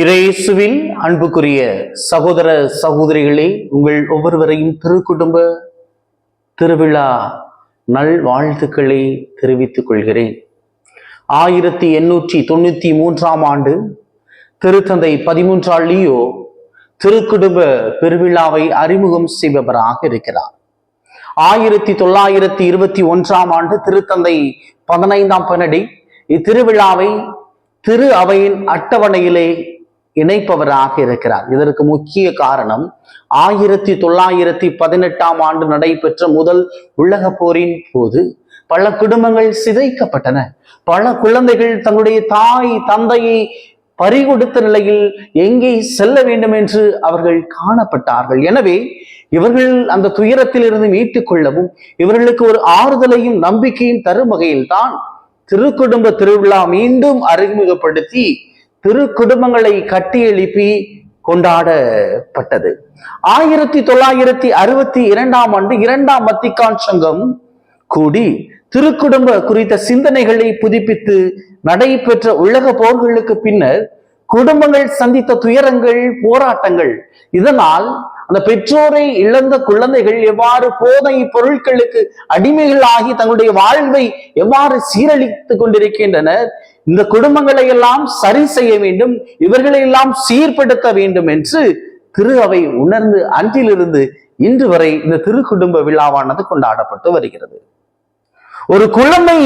இறையேசுவின் அன்புக்குரிய சகோதர சகோதரிகளே உங்கள் ஒவ்வொருவரையும் திருக்குடும்ப திருவிழா நல் வாழ்த்துக்களை தெரிவித்துக் கொள்கிறேன். ஆயிரத்தி எண்ணூற்றி தொண்ணூற்றி மூன்றாம் ஆண்டு திருத்தந்தை பதிமூன்றாம் லியோ திருக்குடும்ப பெருவிழாவை அறிமுகம் செய்பவராக இருக்கிறார். ஆயிரத்தி தொள்ளாயிரத்தி இருபத்தி ஒன்றாம் ஆண்டு திருத்தந்தை பதினைந்தாம் பன்னடி இத்திருவிழாவை திரு அவையின் அட்டவணையிலே இணைப்பவராக இருக்கிறார். இதற்கு முக்கிய காரணம் ஆயிரத்தி தொள்ளாயிரத்தி பதினெட்டாம் ஆண்டு நடைபெற்ற முதல் உலக போரின் போது பல குடும்பங்கள் சிதைக்கப்பட்டன. பல குழந்தைகள் தங்களுடைய தாய் தந்தையை பறிகொடுத்த நிலையில் எங்கே செல்ல வேண்டும் என்று அவர்கள் காணப்பட்டார்கள். எனவே இவர்கள் அந்த துயரத்தில் இருந்து மீட்டுக் கொள்ளவும் இவர்களுக்கு ஒரு ஆறுதலையும் நம்பிக்கையும் தரும் வகையில் தான் திருக்குடும்ப திருவிழா மீண்டும் அறிமுகப்படுத்தி திருக்குடும்பங்களை கட்டி எழுப்பி கொண்டாடப்பட்டது. ஆயிரத்தி தொள்ளாயிரத்தி அறுபத்தி இரண்டாம் ஆண்டு இரண்டாம் மத்திகான் சங்கம் கூடி திருக்குடும்ப குறித்த சிந்தனைகளை புதுப்பித்து நடைபெற்ற உலக போர்களுக்கு பின்னர் குடும்பங்கள் சந்தித்த துயரங்கள் போராட்டங்கள். இதனால் அந்த பெற்றோரை இழந்த குழந்தைகள் எவ்வாறு போதை பொருட்களுக்கு அடிமைகள் ஆகி தங்களுடைய வாழ்வை எவ்வாறு சீரழித்துக் கொண்டிருக்கின்றனர் இந்த குடும்பங்களை எல்லாம் சரி செய்ய வேண்டும் இவர்களை எல்லாம் சீர்படுத்த வேண்டும் என்று திரு அவை உணர்ந்து அன்றிலிருந்து இன்று வரை இந்த திரு குடும்ப விழாவானது கொண்டாடப்பட்டு வருகிறது. ஒரு குழந்தை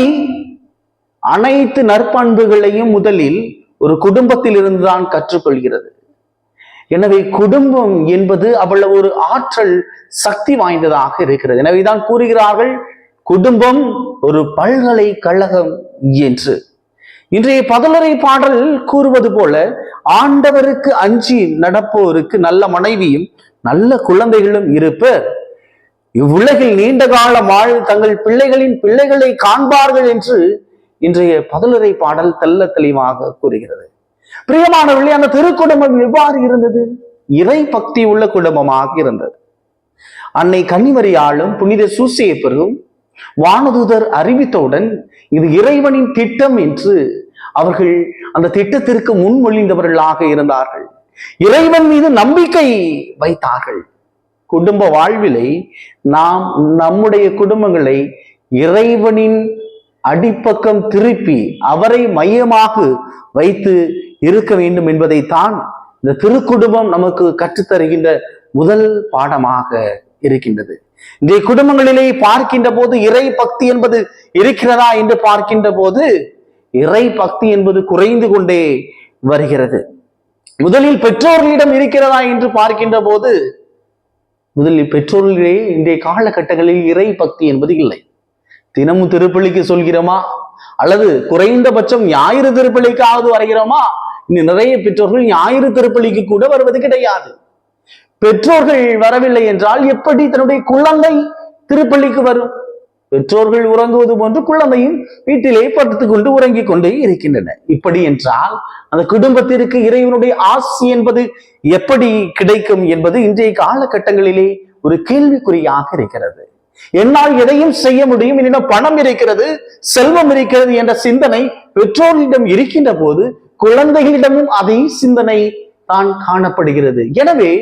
அனைத்து நற்பண்புகளையும் முதலில் ஒரு குடும்பத்தில் இருந்துதான் கற்றுக்கொள்கிறது. எனவே குடும்பம் என்பது அவ்வளவு ஒரு ஆற்றல் சக்தி வாய்ந்ததாக இருக்கிறது. எனவேதான் கூறுகிறார்கள் குடும்பம் ஒரு பல்கலைக்கழகம் என்று. இன்றைய பதலரை பாடல் கூறுவது போல ஆண்டவருக்கு அஞ்சி நடப்போருக்கு நல்ல மனைவியும் நல்ல குழந்தைகளும் இருப்பர். இவ்வுலகில் நீண்ட காலம் வாழ் தங்கள் பிள்ளைகளின் பிள்ளைகளை காண்பார்கள் என்று இன்றைய பதலுரை பாடல் தெல்ல தெளிவாக கூறுகிறது. பிரியமானவர்களே அந்த திருக்குடும்பம் எவ்வாறு இருந்தது? இறை பக்தி உள்ள குடும்பமாக இருந்தது. அன்னை கன்னிமரியாலும் புனித சூசிய பெருகும் வானதுதர் அறிவித்தவுடன் இது இறைவனின் திட்டம் என்று அவர்கள் அந்த திட்டத்திற்கு முன்மொழிந்தவர்களாக இருந்தார்கள். இறைவன் மீது நம்பிக்கை வைத்தார்கள். குடும்ப வாழ்விலை நாம் நம்முடைய குடும்பங்களை இறைவனின் அடிப்பக்கம் திருப்பி அவரை மையமாக வைத்து இருக்க வேண்டும் என்பதைத்தான் இந்த திருக்குடும்பம் நமக்கு கற்றுத்தருகின்ற முதல் பாடமாக இருக்கின்றது. இந்த குடும்பங்களிலே பார்க்கின்ற போது இறை பக்தி என்பது இருக்கிறதா என்று பார்க்கின்ற போது இறை பக்தி என்பது குறைந்து கொண்டே வருகிறது. முதலில் பெற்றோர்களிடம் இருக்கிறதா என்று பார்க்கின்ற போது முதலில் பெற்றோர்களிடையே இன்றைய காலகட்டங்களில் இறை பக்தி என்பது இல்லை. தினமும் திருப்பள்ளிக்கு சொல்கிறோமா? அல்லது குறைந்தபட்சம் ஞாயிறு திருப்பள்ளிக்காவது வருகிறோமா? இன்னும் நிறைய பெற்றோர்கள் ஞாயிறு திருப்பள்ளிக்கு கூட வருவது கிடையாது. பெற்றோர்கள் வரவில்லை என்றால் எப்படி தன்னுடைய குழந்தை திருப்பள்ளிக்கு வரும்? பெற்றோர்கள் உறங்குவது போன்று குழந்தையும் வீட்டிலே படுத்துக் கொண்டு உறங்கிக் கொண்டே இருக்கின்றன. இப்படி என்றால் அந்த குடும்பத்திற்கு இறைவனுடைய ஆசி என்பது எப்படி கிடைக்கும் என்பது இன்றைய காலகட்டங்களிலே ஒரு கேள்விக்குறியாக இருக்கிறது. என்னால் எதையும் செய்ய முடியும் என்னிடம் பணம் இருக்கிறது செல்வம் இருக்கிறது என்ற சிந்தனை பெற்றோர்களிடம் இருக்கின்ற போது குழந்தைகளிடமும் அதே சிந்தனை தான் காணப்படுகிறது. எனவே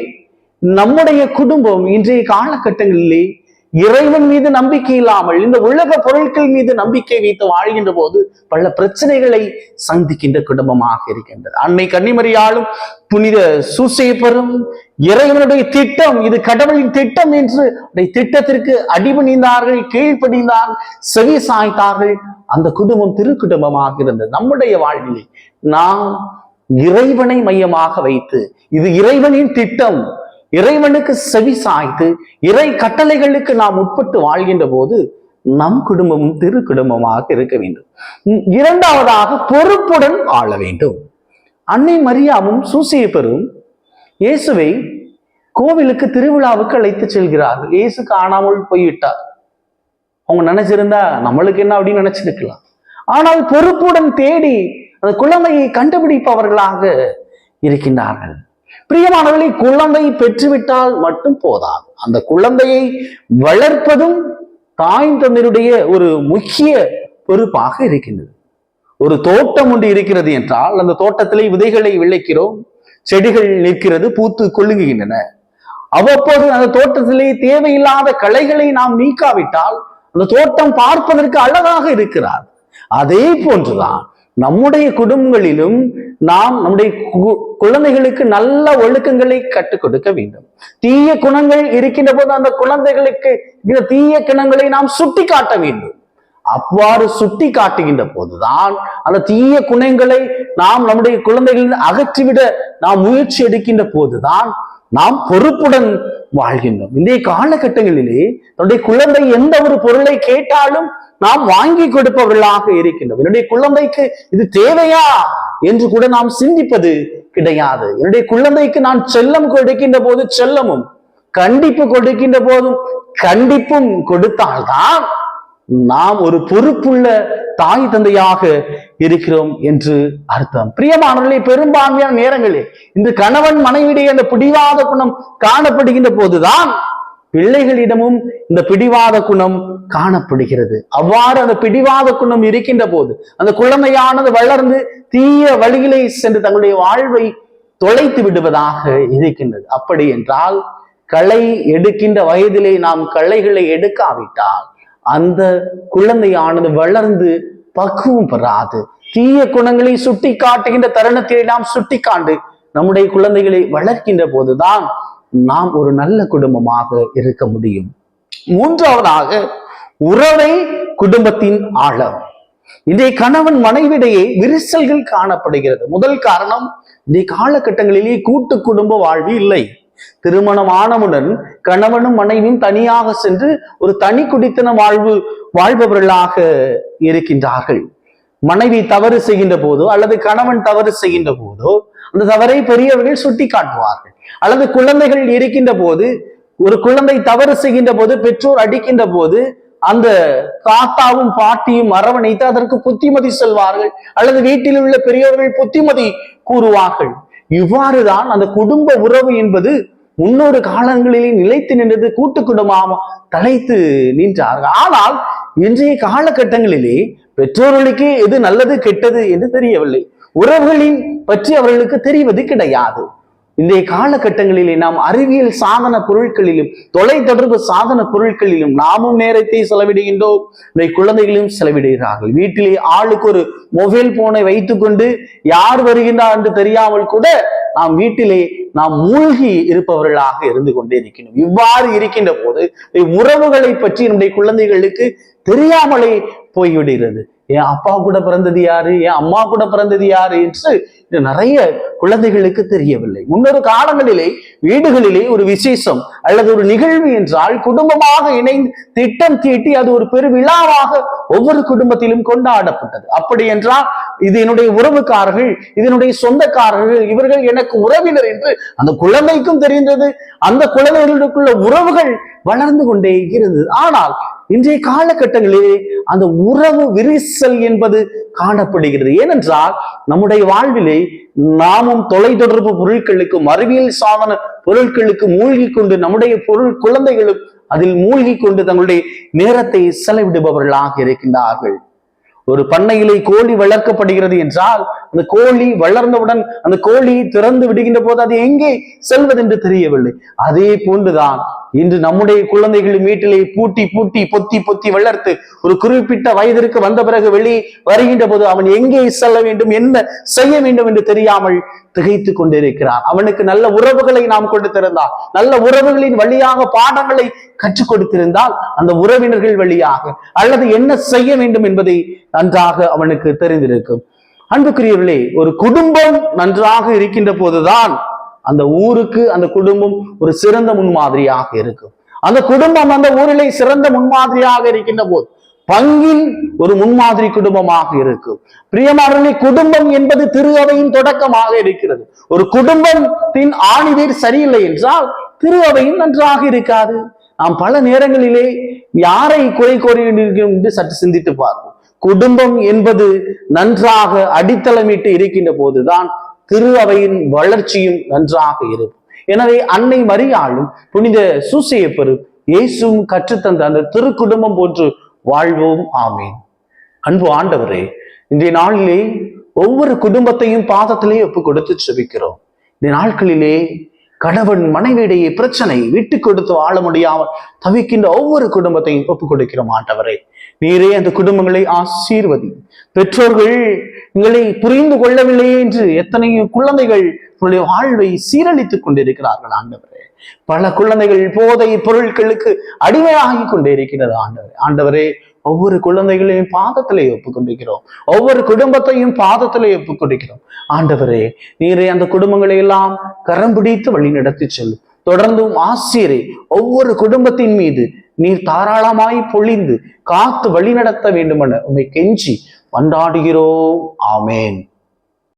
நம்முடைய குடும்பம் இன்றைய காலகட்டங்களிலே இறைவன் மீது நம்பிக்கை இல்லாமல் இந்த உலக பொருட்கள் மீது நம்பிக்கை வைத்து வாழ்கின்ற போது பல பிரச்சனைகளை சந்திக்கின்ற குடும்பமாக இருக்கின்றது. அன்னை கன்னிமரியாலும் புனித சூசையப்பரும் இறைவனுடைய திட்டம் இது கடவுளின் திட்டம் என்று திட்டத்திற்கு அடிபணிந்தார்கள் கீழ்ப்படிந்தார் செவி சாய்த்தார்கள். அந்த குடும்பம் திருக்குடும்பமாக இருந்தது. நம்முடைய வாழ்வில் நாம் இறைவனை மையமாக வைத்து இது இறைவனின் திட்டம் இறைவனுக்கு செவி சாய்த்து இறை கட்டளைகளுக்கு நாம் உட்பட்டு வாழ்கின்ற போது நம் குடும்பமும் திரு குடும்பமாக இருக்க வேண்டும். இரண்டாவதாக பொறுப்புடன் வாழ வேண்டும். அன்னை மரியாவும் பெறும் இயேசுவை கோவிலுக்கு திருவிழாவுக்கு அழைத்து செல்கிறார்கள் இயேசு காணாமல் போய்விட்டார். அவங்க நினைச்சிருந்தா நம்மளுக்கு என்ன அப்படின்னு நினைச்சிருக்கலாம். ஆனால் பொறுப்புடன் தேடி அந்த குழந்தையை கண்டுபிடிப்பவர்களாக இருக்கின்றார்கள். பிரியமானவர்களை குழந்தை பெற்றுவிட்டால் மட்டும் போதாது. அந்த குழந்தையை வளர்ப்பதும் தாய் தந்தருடைய ஒரு முக்கிய பொறுப்பாக இருக்கின்றது. ஒரு தோட்டம் ஒன்று இருக்கிறது என்றால் அந்த தோட்டத்திலே விதைகளை விளைக்கிறோம் செடிகள் நிற்கிறது பூத்து கொள்ளுகின்றன அவ்வப்போது அந்த தோட்டத்திலே தேவையில்லாத களைகளை நாம் நீக்காவிட்டால் அந்த தோட்டம் பார்ப்பதற்கு அழகாக இருக்கிறார். அதே போன்றுதான் நம்முடைய குடும்பங்களிலும் நாம் நம்முடைய கு- குழந்தைகளுக்கு நல்ல ஒழுக்கங்களை கற்றுக் கொடுக்க வேண்டும். தீய குணங்கள் இருக்கின்ற போது அந்த குழந்தைகளுக்கு தீய குணங்களை நாம் சுட்டி காட்ட வேண்டும். அவ்வாறு சுட்டி காட்டுகின்ற போதுதான் அந்த தீய குணங்களை நாம் நம்முடைய குழந்தைகளில் அகற்றிவிட நாம் முயற்சி எடுக்கின்ற போதுதான் நாம் பொறுப்புடன் வாழ்கின்றோம். இன்றைய காலகட்டங்களிலே நம்முடைய குழந்தை எந்த ஒரு பொருளை கேட்டாலும் நாம் வாங்கி கொடுப்பவர்களாக இருக்கின்றோம். என்னுடைய குழந்தைக்கு இது தேவையா? என்று கூட நாம் சிந்திப்பது கிடையாது. என்னுடைய குழந்தைக்கு நான் செல்லம் கொடுக்கின்ற போது செல்லமும் கண்டிப்பு கொடுக்கின்ற போதும் கண்டிப்பும் கொடுத்தால்தான் நாம் ஒரு பொறுப்புள்ள தாய் தந்தையாக இருக்கிறோம் என்று அர்த்தம். பிரியமானவர்களே பெரும்பான்மையான நேரங்களில் இந்த கணவன் மனைவிடைய அந்த பிடிவாத குணம் காணப்படுகின்ற போதுதான் பிள்ளைகளிடமும் இந்த பிடிவாத குணம் காணப்படுகிறது. அவ்வாறு அந்த பிடிவாத குணம் இருக்கின்ற போது அந்த குழந்தையானது வளர்ந்து தீய வழியிலே சென்று தங்களுடைய வாழ்வை தொலைத்து விடுவதாக இருக்கின்றது. அப்படி என்றால் களை எடுக்கின்ற வயதிலே நாம் களைகளை எடுக்காவிட்டால் அந்த குழந்தையானது வளர்ந்து பக்குவம் பெறாது. தீய குணங்களை சுட்டி காட்டுகின்ற தருணத்திலே நாம் சுட்டி காண்டு நம்முடைய குழந்தைகளை வளர்க்கின்ற போதுதான் நாம் ஒரு நல்ல குடும்பமாக இருக்க முடியும். மூன்றாவதாக உறவை குடும்பத்தின் ஆழம். இன்றைய கணவன் மனைவிடையே விரிசல்கள் காணப்படுகிறது. முதல் காரணம் இன்றைய காலகட்டங்களிலே கூட்டு குடும்ப வாழ்வு இல்லை. திருமணம் ஆனவுடன் கணவனும் மனைவியும் தனியாக சென்று ஒரு தனி குடித்தன வாழ்வு வாழ்பவர்களாக இருக்கின்றார்கள். மனைவி தவறு செய்கின்ற போதோ அல்லது கணவன் தவறு செய்கின்ற போதோ அந்த தவறை பெரியவர்கள் சுட்டி காட்டுவார்கள் அல்லது குழந்தைகள் இருக்கின்ற போது ஒரு குழந்தை தவறு செய்கின்ற போது பெற்றோர் அடிக்கின்ற போது அந்த தாத்தாவும் பாட்டியும் அரவணைத்து அதற்கு புத்திமதி சொல்வார்கள். அல்லது வீட்டில் உள்ள பெரியவர்கள் புத்திமதி கூறுவார்கள். இவ்வாறுதான் அந்த குடும்ப உறவு என்பது முன்னொரு காலங்களிலே நிலைத்து நின்றது கூட்டு குடும்பமாக தலைத்து நின்றார்கள். ஆனால் இன்றைய காலகட்டங்களிலே பெற்றோர்களுக்கு எது நல்லது கெட்டது என்று தெரியவில்லை. உறவுகளின் பற்றி அவர்களுக்கு தெரிவது கிடையாது. இன்றைய காலகட்டங்களிலே நாம் அறிவியல் சாதன பொருட்களிலும் தொலைத்தொடர்பு சாதன பொருட்களிலும் நாமும் நேரத்தை செலவிடுகின்றோம். இன்றைய குழந்தைகளும் செலவிடுகிறார்கள். வீட்டிலே ஆளுக்கு ஒரு மொபைல் போனை வைத்துக்கொண்டு யார் வருகின்றார் என்று தெரியாமல் கூட நாம் வீட்டிலே நாம் மூழ்கி இருப்பவர்களாக இருந்து கொண்டே இருக்கின்றோம் இவ்வாறு இருக்கின்ற போது உறவுகளை பற்றி நம்முடைய குழந்தைகளுக்கு தெரியாமலே போய்விடுகிறது. என் அப்பா கூட பிறந்தது யாரு? என் அம்மா கூட பிறந்தது யாரு? என்று நிறைய குழந்தைகளுக்கு தெரியவில்லை. முன்னொரு காலங்களிலே வீடுகளிலே ஒரு விசேஷம் அல்லது ஒரு நிகழ்வு என்றால் குடும்பமாக இணைந்து திட்டம் தீட்டி அது ஒரு பெருவிழாவாக ஒவ்வொரு குடும்பத்திலும் கொண்டாடப்பட்டது. அப்படி என்றால் இது என்னுடைய உறவுக்காரர்கள் இதனுடைய சொந்தக்காரர்கள் இவர்கள் எனக்கு உறவினர் என்று அந்த குழந்தைக்கும் தெரிந்தது. அந்த குழந்தைகளுக்குள்ள உறவுகள் வளர்ந்து கொண்டே இருந்தது. ஆனால் இன்றைய காலகட்டங்களிலே அந்த உறவு விரிசல் என்பது காணப்படுகிறது. ஏனென்றால் நம்முடைய வாழ்விலே நாமும் தொலைத்தொடர்பு பொருட்களுக்கும் அறிவியல் சாதன பொருட்களுக்கு மூழ்கி கொண்டு நம்முடைய பொருள் குழந்தைகளும் அதில் மூழ்கி கொண்டு தங்களுடைய நேரத்தை செலவிடுபவர்களாக இருக்கின்றார்கள். ஒரு பண்ணையிலே கோழி வளர்க்கப்படுகிறது என்றால் அந்த கோழி வளர்ந்தவுடன் அந்த கோழி திறந்து விடுகின்ற போது அது எங்கே செல்வதென்று தெரியவில்லை. அதே போன்றுதான் இன்று நம்முடைய குழந்தைகளின் வீட்டிலே பூட்டி பூட்டி பொத்தி பொத்தி வளர்த்து ஒரு குறிப்பிட்ட வயதிற்கு வந்த பிறகு வெளி வருகின்ற போது அவன் எங்கே செல்ல வேண்டும் என்ன செய்ய வேண்டும் என்று தெரியாமல் திகைத்து கொண்டிருக்கிறான். அவனுக்கு நல்ல உறவுகளை நாம் கொடுத்திருந்தால் நல்ல உறவுகளின் வழியாக பாடங்களை கற்றுக் கொடுத்திருந்தால் அந்த உறவினர்கள் வழியாக அல்லது என்ன செய்ய வேண்டும் என்பதை நன்றாக அவனுக்கு தெரிந்திருக்கும். அன்புக்குரியவர்களே ஒரு குடும்பம் நன்றாக இருக்கின்ற போதுதான் அந்த ஊருக்கு அந்த குடும்பம் ஒரு சிறந்த முன்மாதிரியாக இருக்கும். அந்த குடும்பம் அந்த ஊரிலே சிறந்த முன்மாதிரியாக இருக்கின்ற போது பங்கின் ஒரு முன்மாதிரி குடும்பமாக இருக்கும். பிரியமானவர்களே குடும்பம் என்பது திரு அவையின் தொடக்கமாக இருக்கிறது. ஒரு குடும்பத்தின் ஆணிவேர் சரியில்லை என்றால் திரு அவையும் நன்றாக இருக்காது. நாம் பல நேரங்களிலே யாரை குறை கோரி என்று சற்று சிந்தித்து பார்ப்போம். குடும்பம் என்பது நன்றாக அடித்தளமிட்டு இருக்கின்ற போதுதான் திரு அவையின் வளர்ச்சியும் நன்றாக இருக்கும். எனவே அன்னை மரியாளும் புனித சூசியப்பரும் இயேசுவும் கற்றுத்தந்த அந்த திரு குடும்பம் போன்று வாழ்வோம் ஆமேன். அன்பு ஆண்டவரே இன்றைய நாளிலே ஒவ்வொரு குடும்பத்தையும் பாதத்திலே ஒப்பு கொடுத்து செபிக்கிறோம். இந்த நாட்களிலே கணவன் மனைவியிடையே பிரச்சனை விட்டு கொடுத்து வாழ முடியாமல் தவிக்கின்ற ஒவ்வொரு குடும்பத்தையும் ஒப்புக் கொடுக்கிறோம் ஆண்டவரே. நீரே அந்த குடும்பங்களை ஆசீர்வதி. பெற்றோர்கள் எங்களை புரிந்து கொள்ளவில்லையே என்று எத்தனையோ குழந்தைகள் உங்களுடைய வாழ்வை சீரழித்துக் கொண்டிருக்கிறார்கள் ஆண்டவரே. பல குழந்தைகள் போதை பொருட்களுக்கு அடிமையாகி கொண்டே இருக்கிறது ஆண்டவரே. ஆண்டவரே ஒவ்வொரு குழந்தைகளையும் பாதத்திலே ஒப்புக்கொண்டிருக்கிறோம். ஒவ்வொரு குடும்பத்தையும் பாதத்திலே ஒப்புக் கொண்டிருக்கிறோம் ஆண்டவரே நீரே அந்த குடும்பங்களை எல்லாம் கரம் பிடித்து வழி நடத்தி செல்லும் தொடர்ந்தும் ஆசிரியரை ஒவ்வொரு குடும்பத்தின் மீது நீர் தாராளமாய் பொழிந்து காத்து வழி நடத்த வேண்டுமென உண்மை கெஞ்சி மன்றாடுகிறோம் ஆமேன்.